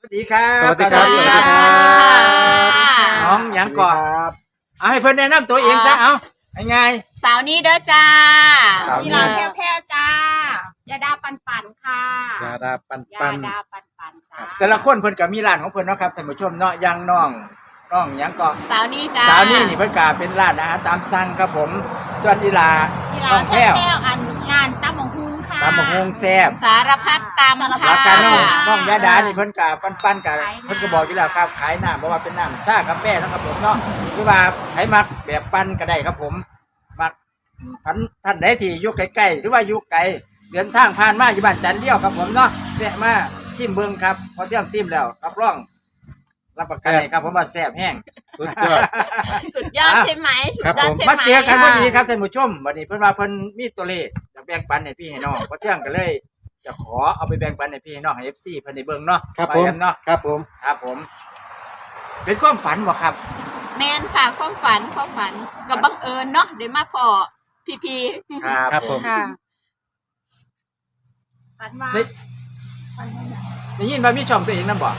สวัสดีครับสวัสดีครับ สวัสดีสวัสดีครับ น้องหยังก่อนเอาให้เพิ่นแนะนำตัวเองซะเอาไง สาวนี้เด้อจ้าสาวนี้ นี่เราแพ้วๆจ้ายาดาปันปันๆค่ะยาดาปันยาปันดาปันปันๆจ้าแต่ละคนเพิ่นก็มีร้านของเพิ่นเนาะครับท่านผู้ชมเนาะอยังน้องน้องหยังก่อนสาวนี้จ้าสาวนี่นี่เพิ่นก็เป็นร้านอาหารตามสั่งครับผม ส่วนอีหลานี่น้เราองแพ้แพ้ววๆอันงานตั้มมงคุงค่ะ ตามมะฮงแซ่บสารพัดตำหลัค่ะกการน้องน้องยาดานี่เพิ่นก็ปั้นๆกับขายน้ำ เพิ่นก็บอกอยู่แล้วครับขายน้ำเพราะว่าเป็นน้ำชากาแฟเนาะครับผมเนาะคือว่าใครมักแบบปั้นก็ได้ครับผมมักพันท่านใดที่อยู่ใกล้ๆหรือว่าอยู่ไกลเดินทางผ่านมาอยู่บ้านจันเลี้ยวครับผมเนาะแวะมาชิมเบิ่งครับพอเตรียมชิมแล้วรับรอง รับประกันเลยครับผมว่าแซ่บแห้งสุดยอด สุดยอดใช่ไหมสุดครับยอดผมใช่ไหมมาเจอกันพอดีครับท่านผู้ชมวันนี้เพิ่นว่าเพิ่นมีตัวเลขจะแบ่งปันให้พี่ให้น้องพอเที่ยงก็เลย จะขอเอาไปแบ่งปันให้พี่ให้น้องให้ FC เพิ่นได้เบิ่งเนาะครับไปผมกันเนาะครับผม ครับผม เป็นความฝันบ่ครับ แมนค่ะความฝันความฝันกับบังเอิญเนาะเดี๋ยวมาพอพีพีครับครับผม ค่ะ ฝันว่าได้ได้ยินว่ามีช่องตัวเองนำบ่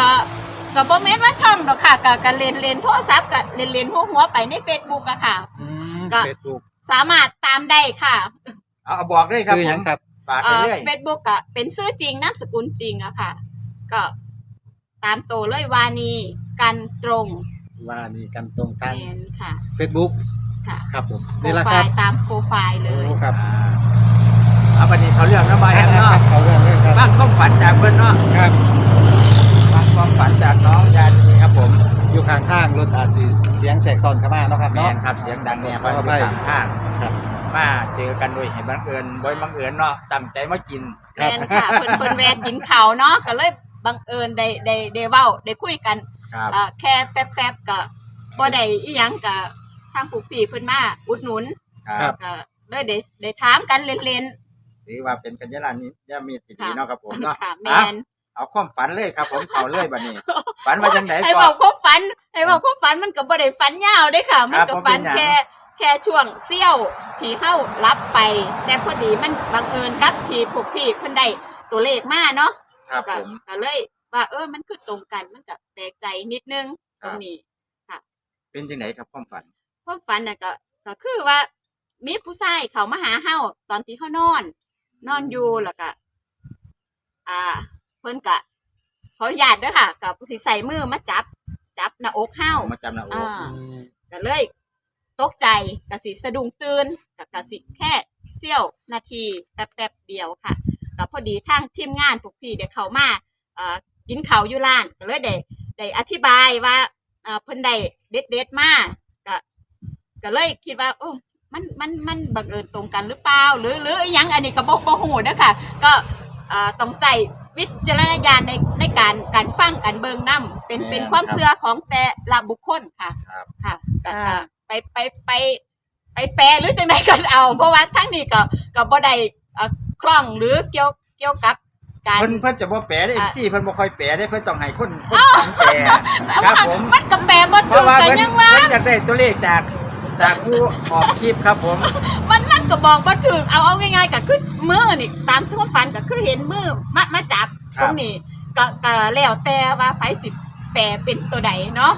ก็ก็บ่แม่นว่าช่องดอกค่ะก็ก็เล่นเล่นโทรศัพท์ก็เล่นเล่นหัวหัวๆไปใน Facebook อะค่ะ อืมก็ เฟซบุ๊กสามารถตามได้ค่ะเอาเอาบอกเลยครับคือผหยัมงครับ ฝากไปเอ่อเรื่อยเฟซบุ๊กอะเป็นชื่อจริงนามสกุลจริงอะค่ะ ก็ตามตัวเลยวานีกันตรงว่านี่กันตรงทาง แมนค่ะเฟซบุ๊กค่ะครับผมโปรนี่แหละไฟครับล์ตามโปรไฟล์เลโอ้ย ครับอ่าเอาวันนี้เขาเรื่องนะบ่แอมครัเนาะบเอาเรื่องเรื่องครับ บ้างความฝันจากเพิ่นเนาะครับบ้าง ความฝันจากน้องยานีครับผมอยู่ข้างทางรถอาจสิเสียงแสกซ้อนเข้ามาเนาะครับแม่เนาะ นครับเสียงดังเนี่ยขอฟังออภัยู่ยข้างข้างครับมาเจอกันโดยเห็นบังเอิญบ่อยบังเอิญเนาะตั้งใจมากิน แมนค่ะเพิ่นเพิ่นแวะกินข้าวเนาะก็เลยบังเอิญได้ได้ได้เว้าได้คุยกันครับอ่าแค่แป๊บๆก็บ่ได้อีหยังก็ทางผู้พี่เพิ่นมาอุดหนุนครับก็เลยได้ได้ถามกันเล่นถือว่าเป็นกัญญาณนี้ยามีสิดีค่ะเนาะครับผมเนาะๆค่ะแมอะน เอาความฝันเลยครับ ผมเขาเลยบัดนี้ ฝันมาจังไหนให้ก่บออนกความฝันให้บอกความฝันมันก็บ่ได้ฝันยาวเด้ค่ะ มันก็ฝันครับผมเป็นหยัง แค่แค่ช่วงเสี้ยวที่เฮารับไป แต่พอดีมันบังเอิญกับที่พวกพี่เพิ่นได้ตัวเลขมาเนาะครับก็ผม ก็เลยว่าเออมันคือตรงกันมันก็แปลกใจนิดนึงคตรับ รงนี้ เป็นจังไหนครับความฝัน ความฝันน่ะก็ก็คือว่ามีผู้ชายเขามาหาเฮาตอนที่เขานอน นอนอยู่แล้วก็อ่า เพิ่นก็ขออนุญาตเด้อค่ะกับสิใส่มือมาจับ จับหน้าอกเฮา มาจำหน้าอกอ่าอืมก็เลยตกใจกะสิสะดุ้งตื่นกะกะสิแค่เสี้ยวนาทีแป๊บๆเดียวค่ะก็พอดีทางทีมงานพวกพี่เดี๋ยวเขามาเอ่อกินเขาวอยู่ร้านก็เลยได้ได้อธิบายว่าเอ่อเพิ่นได้เด็ดเด็ดๆมาก็ก็เลยคิดว่า โอ้มันมันมันบังเอิญตรงกันหรือเปล่า หรือหรืออิหยังอันนี้ก็บ่บ่ฮู้เด้อค่ะ ก็เอ่อต้องใส่ วิจารณญาณในในการการฟังการเบิ่งนํเป็นเป็นความเชื่อของแต่ละบุคคลค่ะครับ ค่ะก็ก็ไปไปไป ไปแปลหรือจังไดกันเอา เพราะว่าทั้งนี้ก็ก็บ่ได้เอ่อคล่องหรือเกี่ยวเกี่ยวกับการ เพิ่นเพิ่นจะบ่แปลได้อะซี่เพิ่นบ่ค่อยแปลได้เพิ่นต้องให้คนคนฝันแปลครับผม มันก็แปลบ่เพถูราะกว่ากันเพิ่นยังว่า เพิ่นอยากได้ตัวเลขจากจากผู้ออกคลิปครับผม มันมันก็บอกบ่ถูกเอาเอาง่ายๆก็คือมือนี่ตามทั่วฝันก็คือเห็นมือมา มาจับครับตรงนี้ก็ก็แล้วแต่ว่าไผสิแปลเป็นตัวใดเนาะ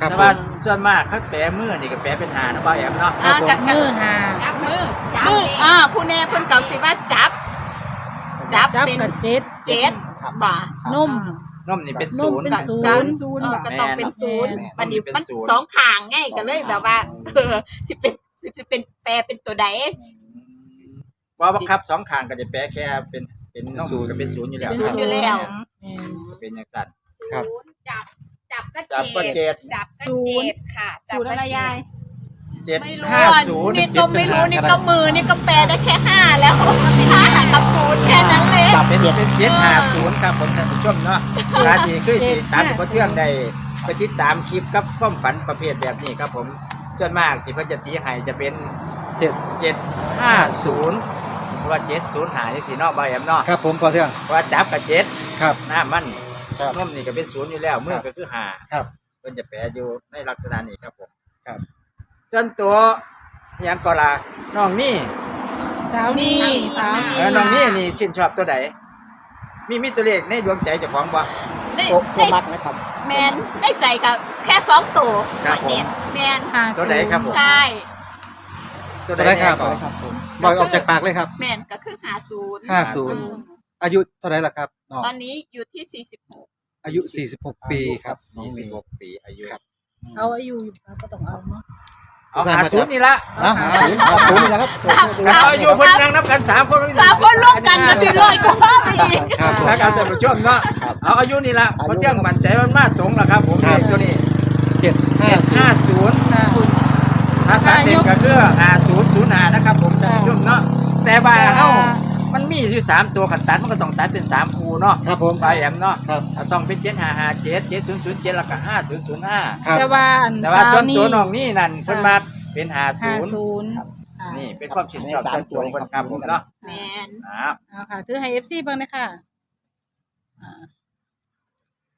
ครับแต่ผว่าม ส่วนมากเขาแปลมือนี่ก็แปลเป็นหานะบ่าวแอมเนาะครับผมก็ก็มือหาจับมือจับมืออ่าผู้แน่เพิ่นเก่าสิว่าจับ จับจับเป็นกับเจ็ดเจ็ดบ่า นม นมนี่เป็นนศูมนย์ เป็นศูนย์กันศูนย์ก็ต้องเป็นศูนย์แม่นมันนี่เป็นมันศูนย์ สองข้างไงก็เลยแบบว่าเออสิเป็นสิสิเป็นแปลเป็นตัวใดว่าบังคับสองข้างก็จะแปลแค่เป็น เป็นนมก็เป็นศูนย์อยู่แล้วเป็นคศูรับนย์อยู่แล้วแม่นเป็นอย่างนั้นครับศูนย์จับจับก็จับก็เจ็ดจับก็ศูเจ็นย์ดค่ะจับศูนย์ก็อะไรเจ็ยาดยเจ็ดไม่รู้ห้าอะศูนย์นี่ก็ไม่รู้เจ็ดนี่เป็นก็ห้ามือนี่ก็แปลได้แค่ห้าแล้วห้ากับศูนย์แค่นั้นเลยปรับเป็นเป็นเจ็ดห้าศูนย์ครับผมท่านผู้ชมเนาะราดีคือที่ตามที่พ่อเทื่องได้ไปติดตามคลิปกับความฝันประเภทแบบนี้ครับผมส่วนมากที่เพ่อจะตีให้จะเป็นเจ็ดเจ็ดห้าศูนย์ เพราะว่าเจ็ดศูนย์หายสีนอกใบแอมเนาะครับผมพอเที่ยงเพราะว่าจับกับเจ็ดครับ หน้ามันครับนมนี่ก็เป็นศูนย์อยู่แล้วมือก็คือหาครับเพิ่นจะแปลอยู่ในลักษณะนี้ครับผมครับส่วนตัวอยังก็ละน้องนี่สาวนี่สาวเออน้องนี่นี่ชื่นชอบตัวใดมีมีตัวเลขในดวงใจเจ้าของบ่ได้ตัวตัวได้มักนะครับ แมนได้ใจกับแค่สองตัวครับผมเน็ตแมนห้าตัวไหนครับผมใช่ ตัวตัวไหนครับก่อนครับผมบอกออกจากปากเลยครับ แมนก็คือหาศูนย์ห้าศูนย์ อายุเท่าไหร่ล่ะครับน้องตอนนี้อยู่ที่สี่สิบหกอายุ 46 ปีครับน้องยี่สิมีบหกปีอายุครับ เอาอายุอยู่ก็ต้องเอาเนาะเอาหาศูนย์นี่ละอะหาศูนย์หาศูนย์นี่แหละครับแล้วเอาอายุเพิ่นนั่งนับกันสามคนสามคนร่วมกันก็สิร้อยกว่าไปอีกครับผมแล้วการแต่ผู้ชมเนาะเอาอายุนี่ละเพราะเที่ยงมั่นใจมันมาตรงแล้วครับผมครับเลขตัวนี้เจ็ดห้าห้าศูนย์ค่ะถ้าตัดเด็กก็คือห้าศูนย์ ศูนย์ห้านะครับผมท่านผู้ชมเนาะแต่ว่าเอ้ามันมีอยู่สามตัวขันตัดมันก็ต้องตัดเป็นสามคูเนาะครับผมไปแอมเนาะครับเอาต้องเป็นเจ็ดห้าห้าเจ็ดเจ็ดศูนย์ศูนย์เจ็ดแล้วก็ห้าศูนย์ศูนย์ห้าครับแต่ว่าอันแต่ว่าสาวส่วนนี่ตัวน้องนี่นั่นเพิ่นมาเป็นห้าศูห้านย์ศูนย์นี่เป็นความชื่นชอบส่วนตัวของคนครับผมเนาะแมนอ่าเอาค่ะถือให้เอฟซีเบิ่งเลยค่ะ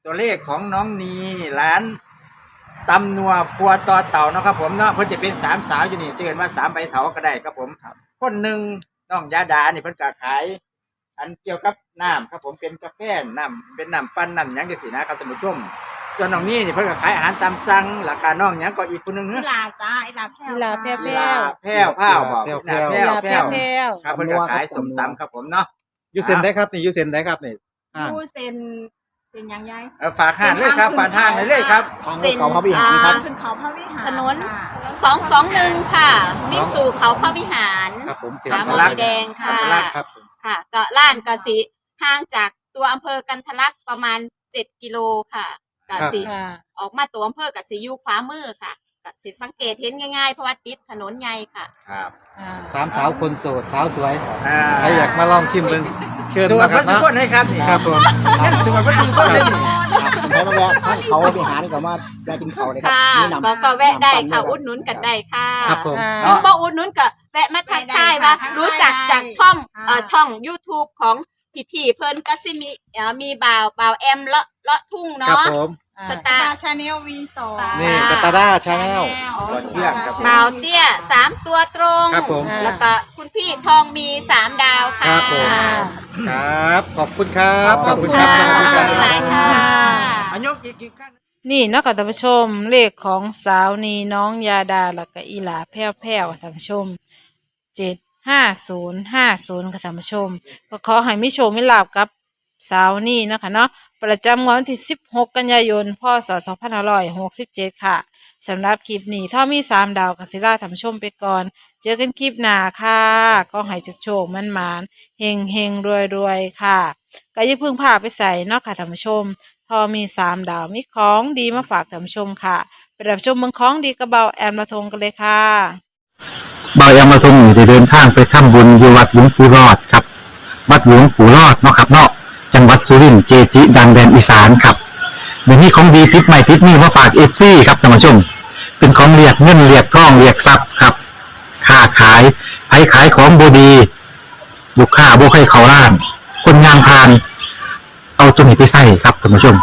ตัวเลขของน้องนีร้าน ตำนัวพัวต่อเต่าเนาะครับผมเนาะเพิ่นจะเป็นสามสาวอยู่นี่เจิญว่าสามใบเถาก็ได้ครับผมคนหนึ่งน้องยาดานี่เพิ่นก็ขาย อันเกี่ยวกับน้ำครับผมเป็นกาแฟน้ำเป็นน้ำปั้นน้ำหยังจังซี่นะครับท่านผู้ชมส่วนน้องนี่นี่เพิ่นก็ขายอาหารตามสั่งราคาน้องหยังก็อีกคนนึงอีเนาะลาจ้าอีลาแพ้วอีลาแพ้วเวลาแพ้วผ้าวบอกแพ้วแพ้วเวแพ้วลาแพ้แพ้ววครับเพิ่นก็ขายสมตำครับผมเนาะ อยูเซนได้ครับนี่อยูเซนได้ครับนี่ห้างผู้เซ็น เซ็นยังไงเออฝากห้านเลยครับฝากห้านเลยเลยครับ ทางเขาพระวิหารครับ ขึ้นเขาพระวิหารถนนสองสองหนึ่งค่ะวิ่งสู่เขาพระวิหาร ครับผมเสียผางหมอลักษณ์แดงค่ะลักษณ์ครับผมค่ะก็ล้านกะสิห่างจากตัวอำเภอกันทะลักประมาณเจ็ดกิโลค่ะกะสิค่ะ ออกมาตัวอำเภอกะสิอยู่ขวามือค่ะ กะสิสังเกตเห็นง่ายๆเพราะว่าติดถนนใหญ่ค่ะ ครับอ่าสามสาวคนโสดสาวสวยอ่าใครอยากมาลองชิมเบิ่งเชิญส่วนนะคพรัระบสุเนาะคนให้ครับนี่ครับผมส่วนพระสุคนเลยนี่ใช้มาแล้วทางเขาพระวิหารก็มาได้กินเขาเลยครับค่ะมีน้ำก็ก็แวะได้ค่ะำอุดหนุนกันได้ค่ะครับผม อ่าน้องบ่อุดหนุนก็แวะมาทักทายว่ารู้จักจากช่องเอ่อช่อง YouTube ของพี่ๆเพิ่นก็สิมีเอ่อมีบ่าวบ่าวแอมเลาะเลาะทุ่งครับเนาะผม สตาร์ชาแนลวีสองนี่กตาด้าชาแนลก่อนเที่ยงครับผมบ่าวเตี้ยสามตัวตรงครับผม แล้วก็คุณพี่ทองมีสามดาวค่ะครับผมอ่าครับ ขอบคุณครับ ขอบคุณครับขสอบวัสดีคุณครัหลายบ ค่ะ อันยกอีกอีกขั้น นี่เนาะค่ะท่านผู้ชมเลขของสาวนีน้องยาดาแล้วก็อีหลาแพ้วแพ้วท่านผู้ชมเจ็ดห้าศูนย์ห้าศูนย์ค่ะท่านผู้ชมก็ขอให้มิโชคมิลาบกับ สาวนี่นะคะเนาะประจำวันที่สิบหกกันยายน พศสองพันห้าร้อยหกสิบเจ็ดค่ะสำหรับคลิปนี้ถ้ามีสามดาวกสิลาท่าชมไปก่อน เจอกันคลิปหน้าค่ะ ก็ให้จุกโชคมันมานเฮงเฮงรวยรวยค่ะ ก็อย่าเพึ่งพาไปใส่เนาะค่ะท่าชม พอมีสามดาวมีของดีมาฝากท่าชมค่ะไปรับชมเมืองของดีกระเบาแอมละทงกันเลยค่ะบายามาทงอยู่ได้เดินทางไปทำบุญอยู่วัดหลวงปู่รอดครับ วัดหลวงปู่รอดเนาะครับเนาะ จังหวัดสุรินทร์เจจิ ดังแดนอีสานครับเดี๋ยวนี้ของดีติดใหม่ติดนี่มาฝากเอฟซีครับท่านผู้ชม เป็นของเรียกเงินเรียกทองเรียกทรัพย์ครับค้าขายไผขายของบดีลูกค้าบ่ให้เขาล้าน คนงานพาน เอาตัวนี้ไปใส่ครับท่านผู้ชม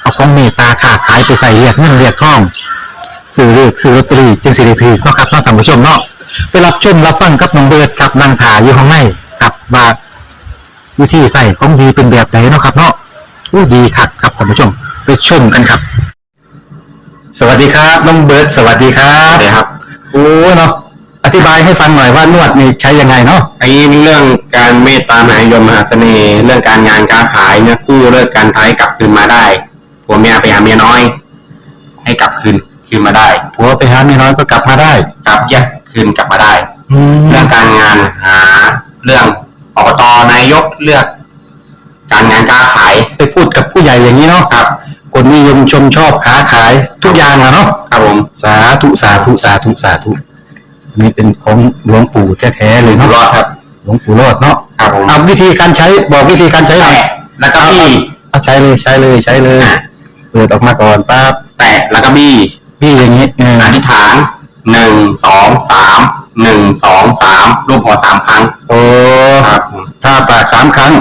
เอาของเมตตาค้าขายไปใส่เรียกเงินเรียกทองซื้อเลขซื้อลอตเตอรี่จึงสิริพีเนาะครับท่านผู้ชมเนาะไปรับชมรับฟังกับน้องเบิร์ดกับนางถาอยู่ข้างในกับว่า วิธีใส่ของดีเป็นแบบไหนเนาะครับเนาะอู้ดีคักครับท่านผู้ชมไปชมกันครับ สวัสดีครับน้องเบิร์ดสวัสดีครับสวัสดีครับโอ้เนาะอธิบายให้ฟังหน่อยว่านวดนี่ใช้ยังไงเนาะไอ้เรื่องการเมตตามหานิยมมหาเสน่ห์เรื่องการงานการขายเนี่ยกู้เลิกการท้ายกลับคืนมาได้ผัวเมียไปหาเมียน้อย ให้กลับคืนคืนมาได้ผัวไปหาเมียน้อยก็กลับมาได้ กลับแยกคืนกลับมาได้แล้เรื่วองการงานหาเรื่อง อบตนายกเลือก การงานการขายไปพูดกับผู้ใหญ่อย่างนี้เนาะครับ คนนิยมชมชอบค้าขายทุกอย่างอะเนาะครับผมสาธุสาธุสาธุสาธุอันนี้เป็นของหลวงปู่แท้ๆเลยอยู่เนาะรอดครับ หลวงปู่รอดเนาะครับผมเอาวิธีการใช้บอกวิธีการใช้หน่อยแตะแล้วก็บี้เอาใช้เลยใช้เลยใช้เลยเปิดออกมาก่อนปั๊บแตะแล้วก็บี้พี่อย่างนี้เอออธิษฐานหนึ่งสองสาม หนึ่งสองสามรูปหัวสามครั้งโอ้ครับผมถ้าปากสามครั้ง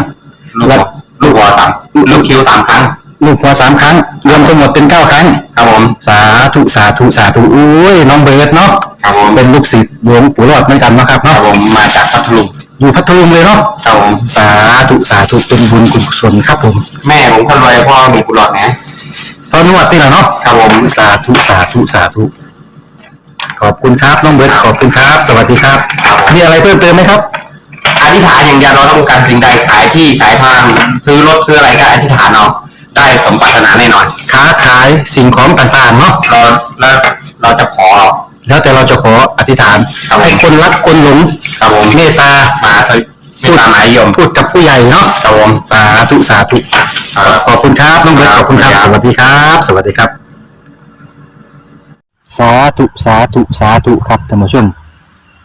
ลูกหัวลูกหัวสามลูกคิ้วสามครั้ง ลูกหัวสามครั้ง รวมทั้งหมดเป็นเก้าครั้ง ครับผม สาธุสาธุสาธุอุ้ยน้องเบิร์ดเนาะครับผมเป็นลูกศิษย์หลวงปู่รอดเหมือนกันเนาะครับครับเนาะผมมาจากพัทลุงอยู่พัทลุงเลยเนาะครับผมสาธุสาธุเป็นบุญกุศลครับผมแม่ผมคนรวยพ่อมีกุหลาบนะ ตอนนวดนี่แหละเนาะครับผม สาธุสาธุสาธุ ขอบคุณครับน้องเบิร์ตขอบคุณครับ สวัสดีครับ มีอะไรเพิ่มเติมไหมครับ อธิษฐานอย่างเดียวเราต้องการสิ่งใดขายที่ขายทางซื้อรถซื้ออะไรก็อธิษฐานเอาได้สมปรารถนาแน่นอนค้าขายสิ่งของต่างๆเนาะเราแล้วเราจะขอแล้วแต่เราจะขออธิษฐานครับผมให้คนรักคนหลงครับผม เมตตามาไม่ตามหมายยม พูดกับผู้ใหญ่เนาะครับผม สาธุสาธุ ขอบคุณครับน้องเบิร์ตขอบคุณครับ สวัสดีครับ สวัสดีครับ สาธุสาธุสาธุครับท่านผู้ชม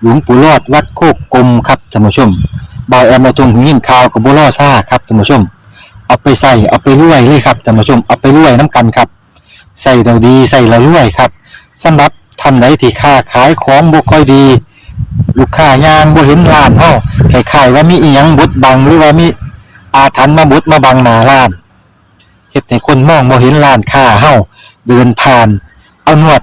หลวงปู่รอดวัดโคกกลมครับท่านผู้ชมบอยแอมมาตรงหินข่าวกับบัวล่อซ่าครับท่านผู้ชม เอาไปใส่เอาไปรวยเลยครับท่านผู้ชมเอาไปรวยน้ำกันครับใส่เราดีใส่เรารวยครับสำหรับท่านใดที่ค้าขายของบ่ค่อยดี ลูกค้ายางบ่เห็นร้านเฮาคล้ายๆว่ามีอีหยังบดบังหรือว่ามีอาถรรพ์มาบดมาบังหน้าร้านเฮ็ดให้คนมองบ่เห็นร้านค้าเฮาเดินผ่าน เอาหนวด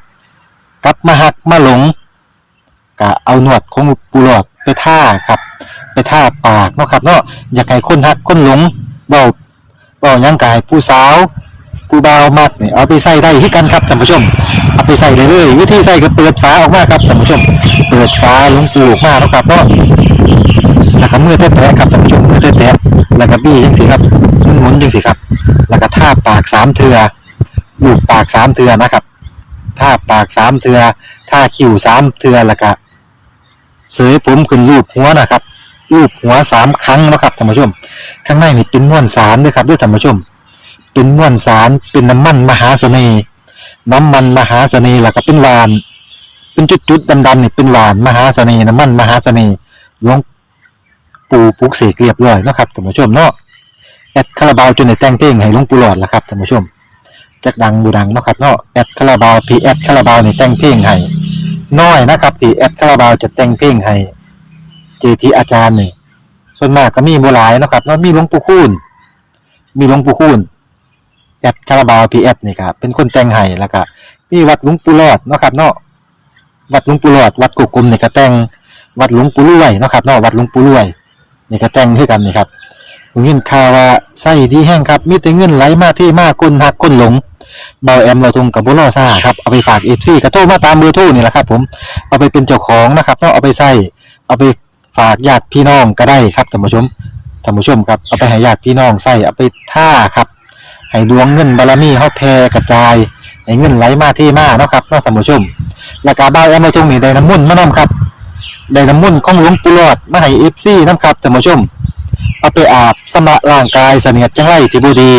กลับมาหักมาหลงก็เอาหนวดของปูหลอดไปท่าครับ ไปท่าปากเนาะครับเนาะอยากให้คนหักคนหลงเบาเบาหยังกายผู้สาวผู้บ่าวมักเนี่ยเอาไปใส่ได้ที่กันครับท่านผู้ชม เอาไปใส่เลยเลยวิธีใส่ก็เปิดฝาออกมาครับท่านผู้ชม เปิดฝาหลวงปูออกมาเนาะครับเนาะแล้วก็มือแตะๆครับท่านผู้ชมมือแตะๆแล้วก็บี้จังสิครับหมุนๆจังสิครับ แล้วก็ท่าปากสามเทือลูบปากสามเทือนะครับ ท่าปากสามเทือท่าคิ้วสามเทือแล้วก็เสยผมขึ้นรูปหัวนะครับรูปหัวสามครั้งนะครับท่านผู้ชม ข้างในนี่เป็นม้วนสารด้วยครับด้วยท่านผู้ชม เป็นม้วนสารเป็นน้ำมันมหาเสน่ห์น้ำมันมหาเสน่ห์แล้วก็เป็นหวาน เป็นจุดๆดำๆนี่เป็นหวานมหาเสน่ห์น้ำมันมหาเสน่ห์ลงปูปุกเสกเรียบร้อยนะครับท่านผู้ชมเนาะแอดคาราบาวจนในแต่งเพลงให้ลงปูหลอดละครับท่านผู้ชม จักดังบูดังเนาะครับเนาะแอดคาราบาวพีแอดคาราบาวนี่แต่งเพลงให้น้อยนะครับที่แอดคาราบาวจะแต่งเพลงให้เจทีอาจารย์นี่ส่วนมากก็มีบ่หลายเนาะครับเนาะมีหลวงปู่คูณมีหลวงปู่คูณแอดคาราบาวพีแอดนี่ครับเป็นคนแต่งให้แล้วก็มีวัดหลวงปู่รอดเนาะครับเนาะวัดหลวงปู่รอดวัดกุกกลมนี่ก็แต่งวัดหลวงปู่รวยเนาะครับเนาะวัดหลวงปู่รวยนี่ก็แต่งคือกันนี่ครับผมยินข่าวว่าไส้ดีแห้งครับมีแต่เงินไหลมาที่มากคนหักคนหลง เบาแอมเราทงกับบุรอซ่าครับเอาไปฝากเอฟซีกระโทรมาตามเบอร์โทรนี่แหละครับ ผมเอาไปเป็นเจ้าของนะครับเนาะเอาไปใส่เอาไปฝากญาติพี่น้องก็ได้ครับท่านผู้ชมท่านผู้ชมครับเอาไปให้ญาติพี่น้องใส่เอาไปท่าครับให้ดวงเงินบารมีเฮาแผ่กระจายให้เงินไหลมาที่มาเนาะครับเนาะท่านผู้ชมแล้วก็เบาแอมเราทงนี่ได้น้ำมุ่นมานํครับได้น้ำมุ่นของหลวงปู่หลอดมาให้เอฟซีนํครับท่านผู้ชม เอาไปอาบสำระร่างกายเสนียดจังไรที่บูดี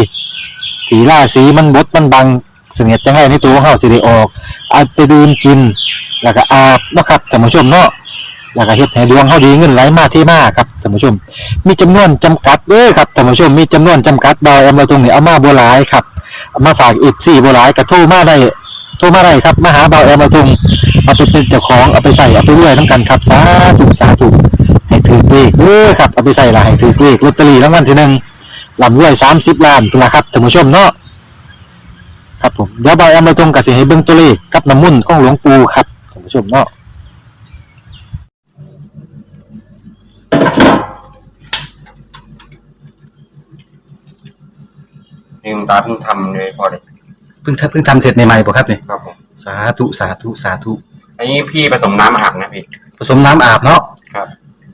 สีล่าสีมันบดมันบัง เสนียดจังไรในตัวของเฮาสิได้ออกเอาไปดื่มกิน แล้วก็อาบเนาะครับท่านผู้ชมเนาะแล้วก็เฮ็ดให้ดวงเฮาดีเงินไหลมาที่มาครับท่านผู้ชม มีจำนวนจำกัดเด้อครับท่านผู้ชมมีจำนวนจำกัดดอยเอามาตรงนี้เอามาบ่หลายครับามาฝากอีก4บ่หลายก็โทรมาได้โทรมาได้ครับมาหาเบาแอมมาตรงเอาไปเป็นเจ้าของเอาไปใส่เอาไปรวยนํกันครับสาธุสาธุให้ถือเลขเด้อครับเอาไปใส่ละให้ถือเลขลอตเตอรี่รางวัลที่หนึ่งลำรวยสามสิบล้านเป็นละครับท่านผู้ชมเนาะ ผมเดี๋ยวบอยเอามาตรงกับสิให้เบิ่งตัวเลขกับน้ำมุ่นต์ของหลวงปู่ครับท่านผู้ชมเนาะนี่คุณตาเพิ่งทำเลยพอเลยเพิ่งเพิ่งทำเสร็จใหม่ๆป่ะครับเนี่ยครับผมสาธุสาธุสาธุอันนี้พี่ผสมน้ำอาบนะพี่ผสมน้ำอาบเนาะครับ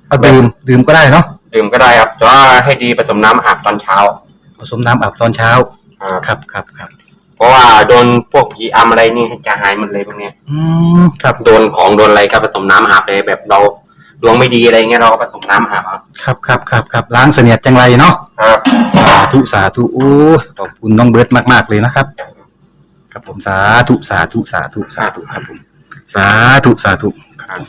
เอาดื่มดื่มก็ได้เนาะดื่มก็ได้ครับแต่ว่าให้ดีผสมน้ำอาบตอนเช้า ผสมน้ำอาบตอนเช้าครับ ครับครับครับ เพราะว่าโดนพวกผีอำอะไรนี่จะหายหมดเลยพวกเนี้ยอืมครับโดนของโดนอะไรก็ผสมน้ำอาบเลยแบบเราดวงไม่ดีอะไรเงี้ยเราก็ผสมน้ำอาบเอาครับครับครับครับล้างเสนียดจังไรเนาะครับ สาธุสาธุโอ้ยขอบคุณน้องเบิร์ตมากๆเลยนะครับ ครับผมสาธุสาธุสาธุสาธุครับผมสาธุสาธุครับ